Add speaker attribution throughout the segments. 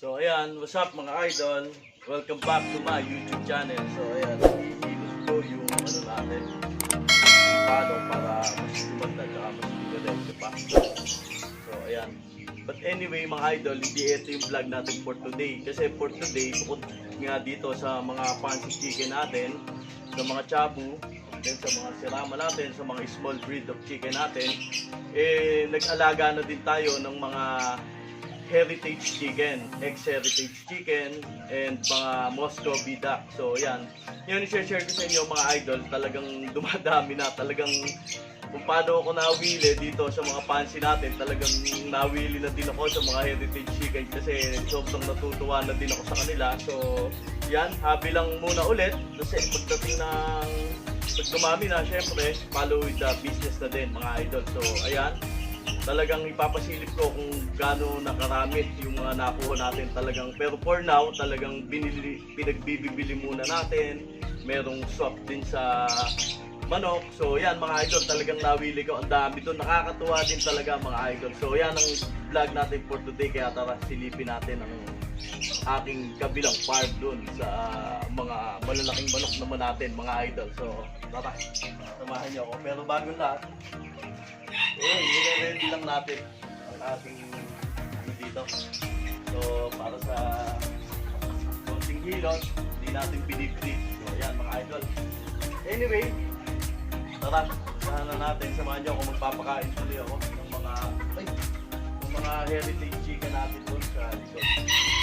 Speaker 1: So ayan, what's up mga idol? Welcome back to my YouTube channel. So ayan, iikot ko yung ano natin. Paano para mas lumanda at mas diretso pa. So ayan. But anyway mga idol, hindi ito yung vlog natin for today. Kasi for today, bukod nga dito sa mga fancy chicken natin, sa mga chabu, then sa mga sirama natin, sa mga small breed of chicken natin, eh nag-alaga na din tayo ng mga heritage chicken, ex-heritage chicken, and mga Moscow Bidak. So, yan. Yun, i-share ko sa inyo mga idol. Talagang dumadami na. Talagang kung paano ako nawili dito sa mga fancy natin, talagang nawili na din ako sa mga heritage chicken kasi sobrang natutuwa na din ako sa kanila. So, yan. Happy lang muna ulit kasi pagdating ng pag dumami na, syempre, follow with the business na din mga idol. So, ayan talagang ipapasilip ko kung gaano nakaramit yung mga nakuha natin talagang pero for now talagang binili, pinagbibili muna natin. Merong swap din sa manok. So yan mga idol talagang nawili ko. Ang dami doon. Nakakatuwa din talaga mga idol. So yan ang vlog natin for today. Kaya tara silipin natin ang aking kabilang farm doon sa mga malalaking manok naman natin mga idol. So tara samahan niyo ako. Pero bago lahat eh, nire-ready lang natin ang ating ano dito. So, para sa konting hilot, hindi natin binibreed. So, ayan mga idol. Anyway, tara, samahan na natin. Samahan niyo ako magpapakain tuloy ako ng mga, ay, ng mga heritage chicken natin doon sa likod.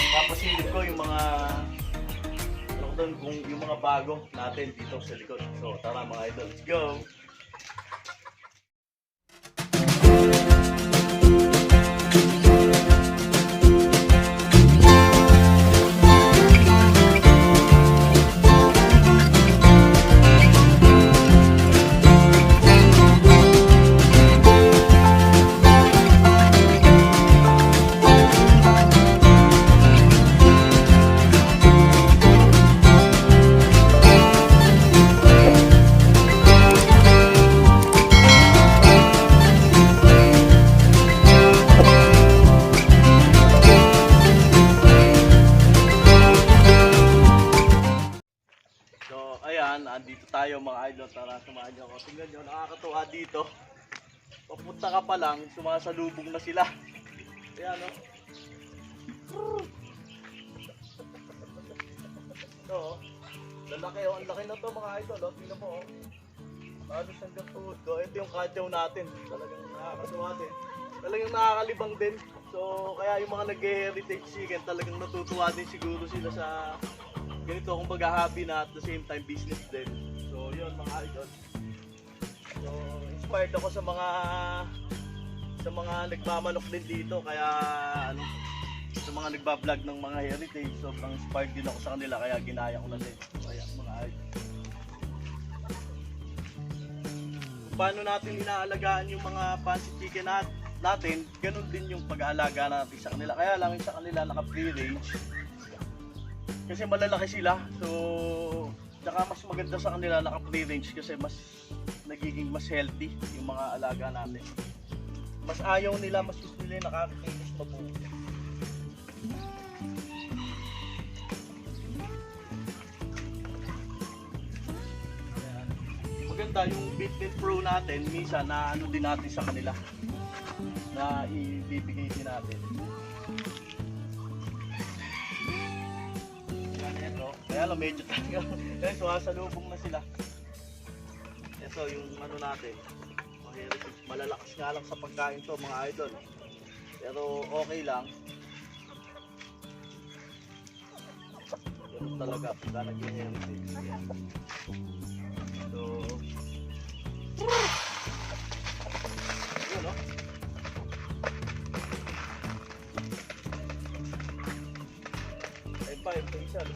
Speaker 1: Papasilip ko yung mga ano doon, kung yung mga bago natin dito sa likod. So, tara mga idol, let's go! Tayo mga idol. Tara, samahan niyo ako. Tingnan niyo, nakakatuwa dito. Papunta ka pa lang, sumasalubong na sila. Ayan, no? Ito, oh. Lalaki, oh. Ang laki na to mga idol, oh. Tingnan mo, oh. Halos hanggang tuhod ko. Ito yung kadyaw natin. Talagang nakakatuwa din. Talagang nakakalibang din. So, kaya yung mga nag-heritage chicken, talagang natutuwa din siguro sila sa ganito kung happy na at the same time business din. Idol. So inspired ako sa mga sa mga nagmamanok din dito kaya ano sa mga nagba-vlog ng mga heritage sobrang inspired din ako sa kanila kaya ginaya ko na din. So ayan mga idol. Paano natin inaalagaan yung mga fancy chicken nat natin, ganun din yung pag-aalaga natin sa kanila. Kaya lang sa kanila naka free range kasi malalaki sila. So, tsaka mas maganda sa kanila naka free range kasi mas nagiging mas healthy yung mga alaga natin. Mas ayaw nila, mas gusto nila mabuo. Ayan. Maganda yung Bitbit Pro natin, minsan na ano din natin sa kanila na ibibigay din natin. Kaya lang medyo tagal. Kaya sumasalubong na sila. Ito yung ano natin. heritage. Malalakas nga lang sa pagkain to mga idol. Pero okay lang. Ganun talaga pagka nag-heritage.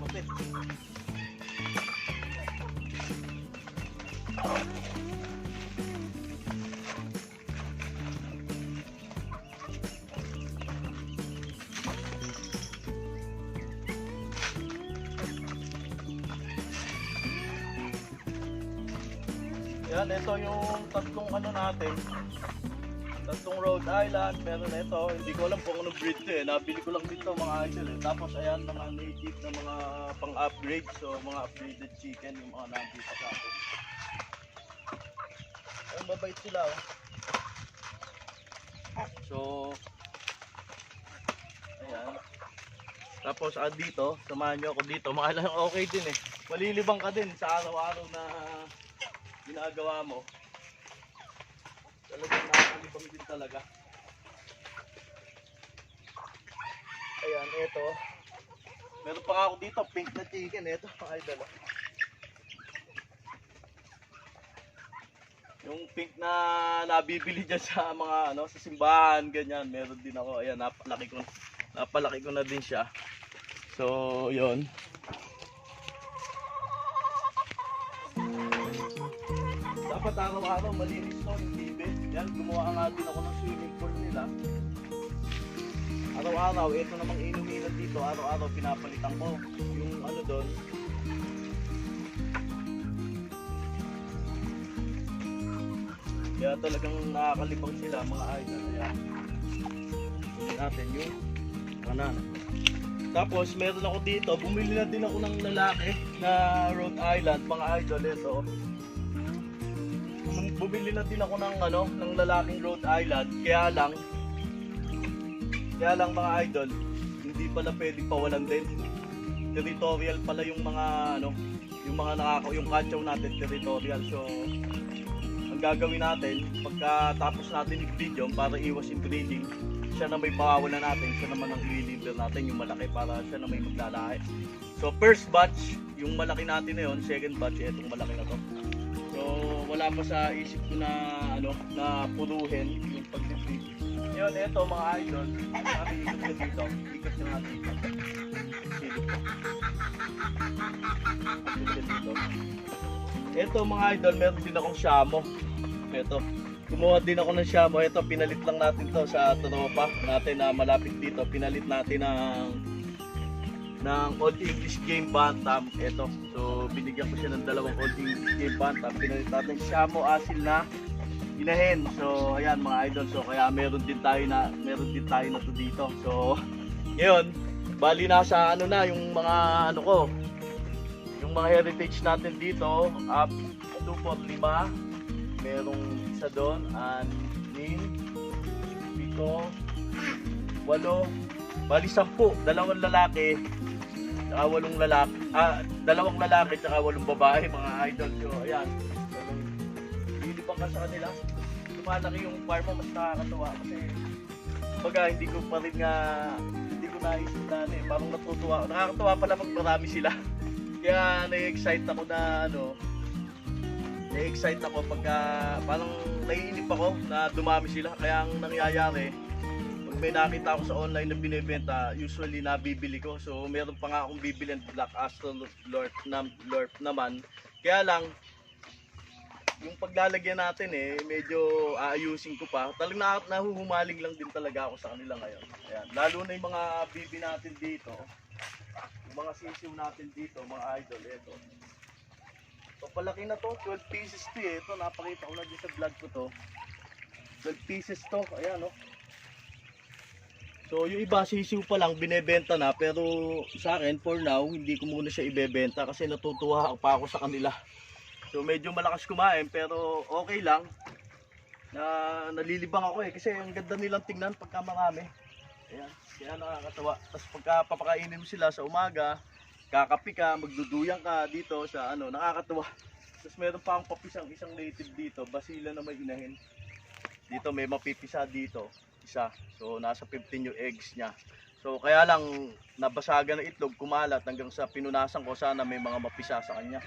Speaker 1: Lumapit. Yan, ito yung tatlong ano natin. Rhode Island, meron ito. Hindi ko alam kung anong breed to eh. Nabili ko lang dito mga idol eh. Tapos ayan, mga native na mga pang-upgrade. So, mga upgraded chicken yung mga nandito sa akin. Ayun, mabait sila oh. So, ayan. Tapos ah, dito, samahan nyo ako dito. Mga lang okay din eh. Malilibang ka din sa araw-araw na ginagawa mo. Talagang nakakalibang din talaga. Ayan, ito. Meron pa ako dito, pink na chicken. Ito, ay dala. Yung pink na nabibili dyan sa mga ano, sa simbahan, ganyan. Meron din ako. Ayan, napalaki ko. Napalaki ko na din siya. So, yon. Dapat araw-araw malinis to yung TV. Yan, gumawa nga din ako ng swimming pool nila. Araw-araw, ito namang inuminan dito. Araw-araw pinapalitan ko. Yung ano doon. Kaya talagang nakakalibang sila mga idol. Ayan. Kunin natin yung kanan. Tapos meron ako dito, bumili na din ako ng lalaki na Rhode Island, mga idol ito. Bum- Bumili na din ako ng ano, ng lalaking Rhode Island, kaya lang kaya lang mga idol, hindi pala pwedeng pawalan din. Territorial pala yung mga ano, yung mga nakaka yung katsaw natin territorial. So ang gagawin natin, pagkatapos natin i-video para iwas inbreeding, siya na may pawawalan natin, siya naman ang i-deliver natin yung malaki para siya na may maglalahi. So first batch, yung malaki natin na yun, second batch, itong malaki na to. Wala pa sa isip ko na ano, na puruhin yung pag-breed. Yun, ito mga idol, sabi ikot ka dito, ikot ka natin. Ito mga idol, meron din akong shamo. Ito. Kumuha din ako ng shamo. Ito, pinalit lang natin to sa tropa natin na malapit dito. Pinalit natin ng ng Old English Game Bantam. Ito. So, binigyan ko siya ng dalawang Old English Game Bantam. Pinalit natin shamo asil na inahin. So, ayan mga idol. So, kaya meron din tayo na meron din tayo na to dito. So, ngayon, bali nasa ano na yung mga ano ko, yung mga heritage natin dito, up 2 for 5, merong isa doon, anin, pito, walo, bali 10, dalawang lalaki, saka walong lalaki, ah, dalawang lalaki, saka walong babae, mga idol. So, ayan, hindi pa ka sa kanila, lumalaki yung farm mo, mas nakakatawa kasi, baga, hindi ko pa rin nga, hindi ko naisip na ano eh, parang natutuwa, nakakatawa pala pag marami sila. Kaya na-excite ako na ano, na-excite ako pagka parang naiinip ako na dumami sila. Kaya ang nangyayari, may nakita ako sa online na binibenta, usually nabibili ko. So meron pa nga akong bibili ng Black Astro Lorp, na, Lorp naman. Kaya lang, yung paglalagyan natin eh, medyo aayusin ko pa. Talagang na, nahuhumaling lang din talaga ako sa kanila ngayon. Ayan. Lalo na yung mga bibi natin dito, yung mga sisiw natin dito, mga idol, ito. So, palaki na to, 12 pieces to eh. Ito, napakita ko na din sa vlog ko to. 12 pieces to, ayan oh. So, yung iba sisiw pa lang, binebenta na. Pero sa akin, for now, hindi ko muna siya ibebenta kasi natutuwa pa ako sa kanila. So, medyo malakas kumain, pero okay lang. Na nalilibang ako eh, kasi ang ganda nilang tingnan pagka marami. Ayan, kaya nakakatawa. Tapos pagka papakainin mo sila sa umaga, kakapi ka, magduduyang ka dito sa ano, nakakatawa. Tapos meron pa akong papisang isang native dito, basila na may inahin. Dito may mapipisa dito, isa. So nasa 15 yung eggs niya. So kaya lang nabasagan ng itlog, kumalat hanggang sa pinunasan ko sana may mga mapisa sa kanya.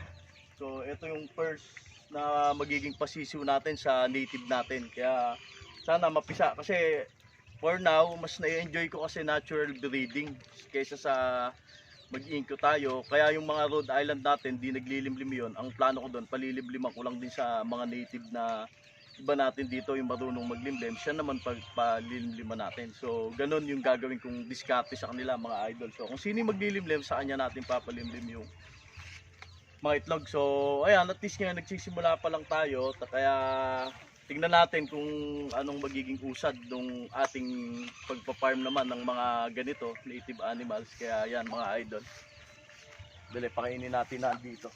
Speaker 1: So ito yung first na magiging pasisiw natin sa native natin. Kaya sana mapisa kasi for now, mas na-enjoy ko kasi natural breeding kaysa sa mag-inko tayo. Kaya yung mga Rhode Island natin, di naglilimlim yun. Ang plano ko doon, palilimliman ko lang din sa mga native na iba natin dito yung marunong maglimlim. Siya naman pag palilimliman natin. So, ganun yung gagawin kong diskarte sa kanila mga idol. So, kung sino yung maglilimlim, sa kanya natin papalimlim yung mga itlog. So, ayan, at least ngayon nagsisimula pa lang tayo. ta- Kaya tingnan natin kung anong magiging usad ng ating pagpa-farm naman ng mga ganito, native animals. Kaya yan mga idol. Dali, pakainin natin na dito.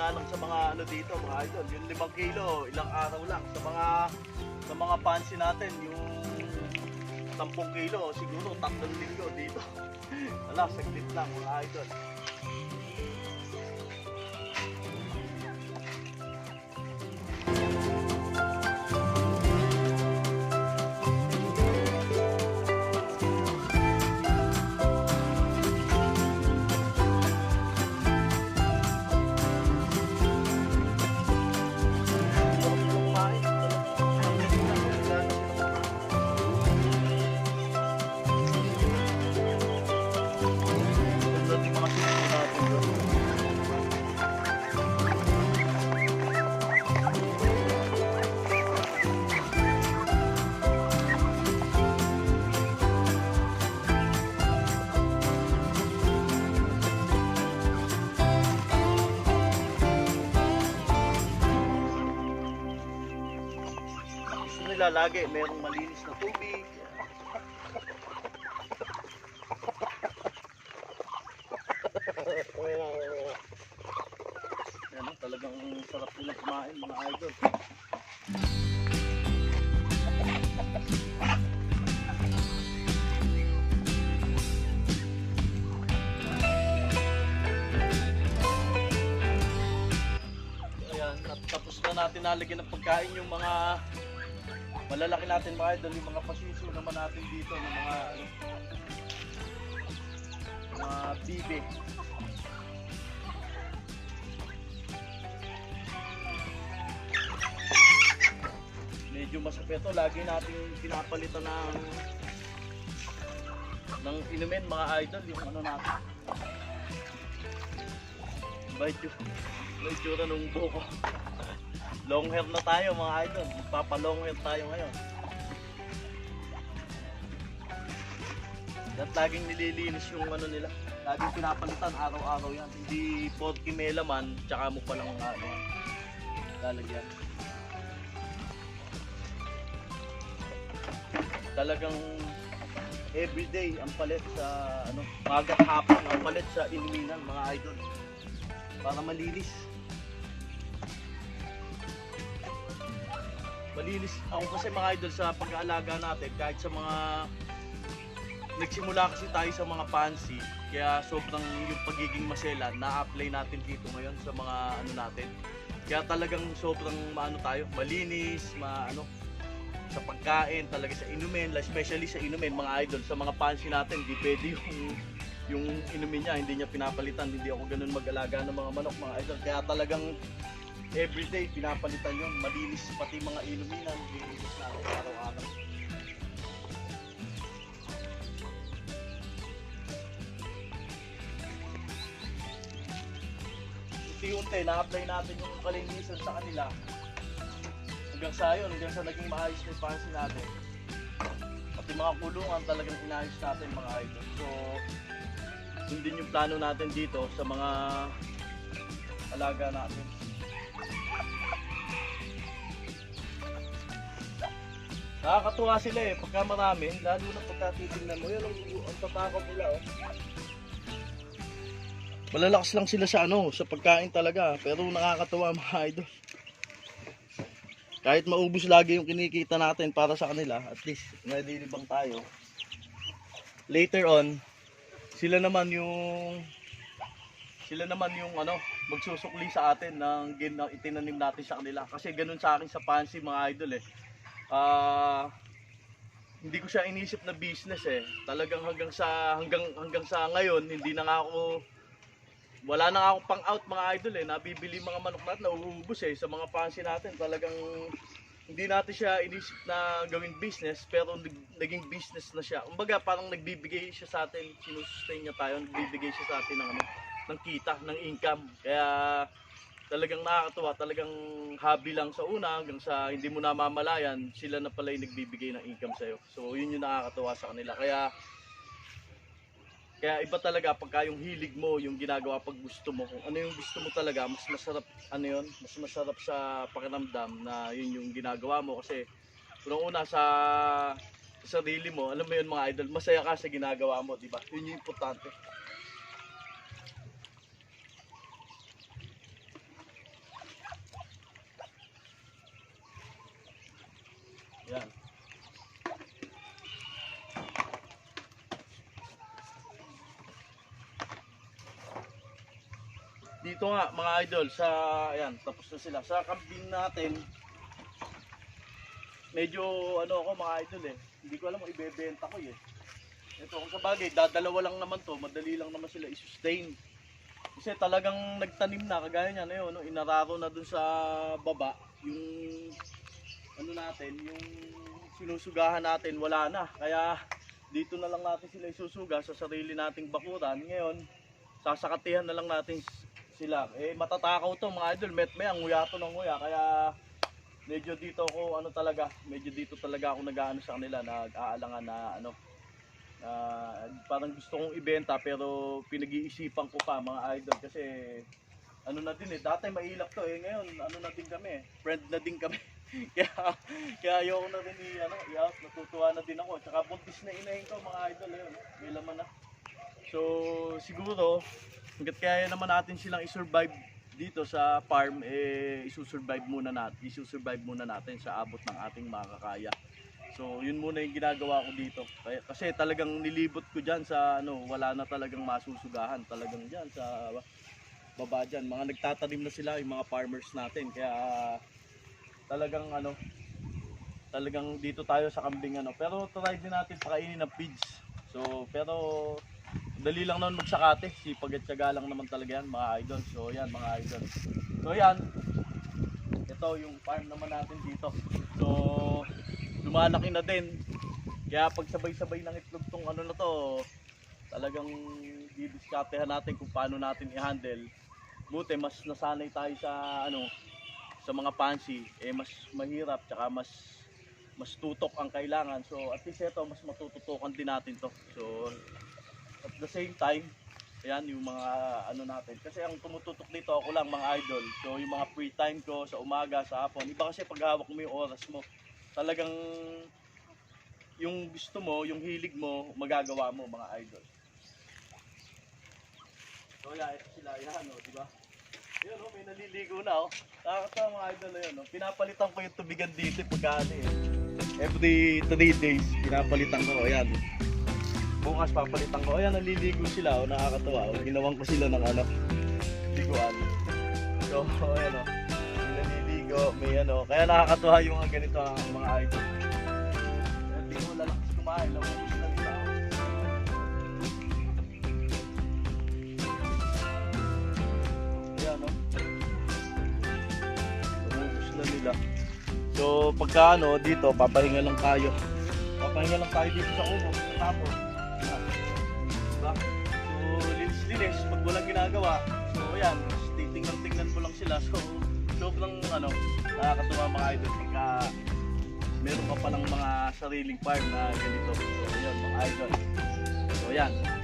Speaker 1: Nga lang sa mga ano dito, mga idol, yung limang kilo, ilang araw lang. Sa mga sa mga pansi natin, yung 10 kilo, siguro tatlong linggo dito. Wala, saglit lang mga idol. Lagi merong malinis na tubig. Yan ang talagang sarap nila kumain mga idol. Ayan, tap- tapos na natin nalagyan ng pagkain yung mga malalaki natin mga idol, yung mga pasiso naman natin dito ng mga ano, mga bibe. Medyo masakit to, lagi natin pinapalitan ng ng inumin mga idol, yung ano natin. Bait yung, may tsura nung buko. Long hair na tayo mga idol. Magpapa-long hair tayo ngayon. At laging nililinis yung ano nila. Laging pinapalitan araw-araw yan. Hindi porky melaman, tsaka mo pa lang ano, lalagyan. Talagang everyday ang palit sa ano, magat hapon ang palit sa inuminan mga idol. Para malinis. Malinis ako kasi mga idol sa pag-aalaga natin kahit sa mga nagsimula kasi tayo sa mga fancy kaya sobrang yung pagiging masela na-apply natin dito ngayon sa mga ano natin. Kaya talagang sobrang maano tayo malinis maano sa pagkain talaga sa inumin especially sa inumin mga idol sa mga fancy natin di pwede yung yung inumin niya hindi niya pinapalitan hindi ako ganun mag-alaga ng mga manok mga idol. Kaya talagang everyday pinapalitan yun. Malinis pati mga inuminan. Lilinis natin araw-araw. Unti-unti na-apply natin yung kalinisan sa kanila. Hanggang sa yun hanggang sa naging maayos na pansin natin. Pati mga kulungan talagang inayos natin mga idol. So yun din yung plano natin dito sa mga alaga natin Nakakatuwa sila eh, pagka marami, lalo na pagka titignan mo, yun ang, ang tatakot nila oh. Malalakas lang sila sa ano, sa pagkain talaga, pero nakakatuwa mga idol. Kahit maubos lagi yung kinikita natin para sa kanila, at least nalilibang tayo. Later on, sila naman yung sila naman yung ano, magsusukli sa atin ng na itinanim natin sa kanila. Kasi ganun sa akin sa fancy mga idol eh. Ah, hindi ko siya inisip na business eh. Talagang hanggang sa hanggang hanggang sa ngayon hindi na nga ako wala na akong pang out mga idol eh. Nabibili mga manok natin nauubos eh sa mga fancy natin. Talagang hindi natin siya inisip na gawing business pero nag- naging business na siya. Kumbaga parang nagbibigay siya sa atin, sinusustain niya tayo, nagbibigay siya sa atin ng ano, ng kita, ng income. Kaya talagang nakakatuwa, talagang hobby lang sa una hanggang sa hindi mo namamalayan, sila na pala yung nagbibigay ng income sa'yo. So yun yung nakakatuwa sa kanila. Kaya kaya iba talaga pagka yung hilig mo, yung ginagawa pag gusto mo, kung ano yung gusto mo talaga, mas masarap, ano yun, mas masarap sa pakiramdam na yun yung ginagawa mo kasi unang-una sa sa sarili mo, alam mo yun mga idol, masaya ka sa ginagawa mo, di ba? Yun yung importante. Yan. Dito nga mga idol sa ayan, tapos na sila. Sa camping natin medyo ano ako mga idol eh. Hindi ko alam kung ibebenta ko eh. Ito kung sa bagay, dadalawa lang naman to, madali lang naman sila i-sustain. Kasi talagang nagtanim na, kagaya niya na no? inararo na dun sa baba, yung ano natin, yung sinusugahan natin, wala na. Kaya dito na lang natin sila isusuga sa sarili nating bakuran. Ngayon, sasakatihan na lang natin sila. Eh, matatakaw to mga idol, met may ang nguya to ng nguya. Kaya medyo dito ako, ano talaga, medyo dito talaga ako nag-ano sa kanila, nag-aalangan na ano, na parang gusto kong ibenta pero pinag-iisipan ko pa mga idol kasi ano na din eh, dati mailap to eh, ngayon ano na din kami, friend na din kami. kaya kaya ayoko na rin i ano, i-out, natutuwa na din ako. Tsaka buntis na inahin ko mga idol yun, may laman na. So siguro hanggat kaya naman natin silang i-survive dito sa farm eh isusurvive muna natin, isusurvive muna natin sa abot ng ating makakaya. So, yun muna yung ginagawa ko dito. Kasi talagang nilibot ko dyan sa ano, wala na talagang masusugahan. Talagang dyan sa baba dyan. Mga nagtatanim na sila, yung mga farmers natin. Kaya talagang ano, talagang dito tayo sa kambing ano. Pero try din natin pakainin ng pigs. So, pero dali lang naman magsakate. Sipag at lang naman talaga yan mga idol. So, yan mga idol. So, yan. Ito yung farm naman natin dito. So, lumalaki na din. Kaya pag sabay-sabay ng itlog tong ano na to, talagang didiskartehan natin kung paano natin i-handle. Buti mas nasanay tayo sa ano sa mga fancy, eh mas mahirap tsaka mas mas tutok ang kailangan. So at least ito mas matututukan din natin to. So at the same time, ayan yung mga ano natin. Kasi ang tumututok dito ako lang mga idol. So yung mga free time ko sa umaga, sa hapon. Iba kasi pag hawak mo yung oras mo talagang yung gusto mo, yung hilig mo, magagawa mo mga idol. So yeah, ito sila, yan o, di ba? Yun o, may naliligo na o. Nakakatawa mga idol na yun o. Pinapalitan ko yung tubigan dito pagka ano eh. Every 3 days, pinapalitan ko, ayan. Bukas papalitan ko, ayan, naliligo sila o, nakakatawa o. Ginawan ko sila ng ano, liguan. So, ayan o naliligo, may ano. Kaya nakakatuwa yung mga ganito ang mga idol. Kaya di ko lalakas kumain, lumubos pagka ano, dito, papahinga lang tayo. Papahinga lang tayo dito sa ubo, tapos. Ayan. Diba? So, linis-linis, pag walang ginagawa. So, ayan, titingnan-tingnan mo lang sila. So, sobrang ano, nakakatuwa mga idol pagka meron ka palang mga sariling farm na ganito. So, ayan mga idol. So, ayan.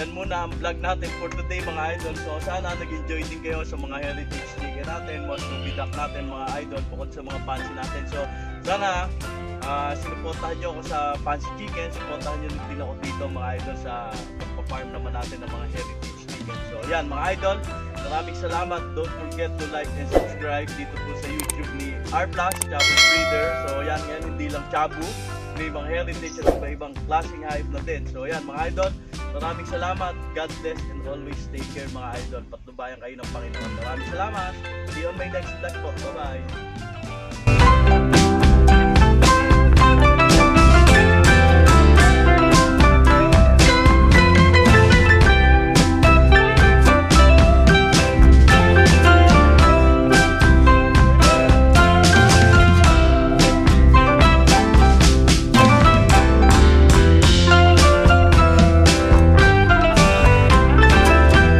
Speaker 1: Yan muna ang vlog natin for today mga idol. So, sana nag-enjoy din kayo sa mga heritage chicken natin, most bidak natin mga idol, bukod sa mga fancy natin. So, sana uh, sinuportahan nyo ako sa fancy chicken, supportahan nyo din ako dito mga idol sa pagpa-farm naman natin ng mga heritage chicken. So, yan mga idol. Maraming salamat. Don't forget to like and subscribe dito po sa YouTube ni R Plus, Chabu Breeder. So yan, yan hindi lang Chabu, may ibang heritage at iba-ibang klaseng hayop na din. So yan mga idol, maraming salamat. God bless and always take care mga idol. Patnubayan kayo ng Panginoon. Maraming salamat. See you on my next vlog po. Bye-bye.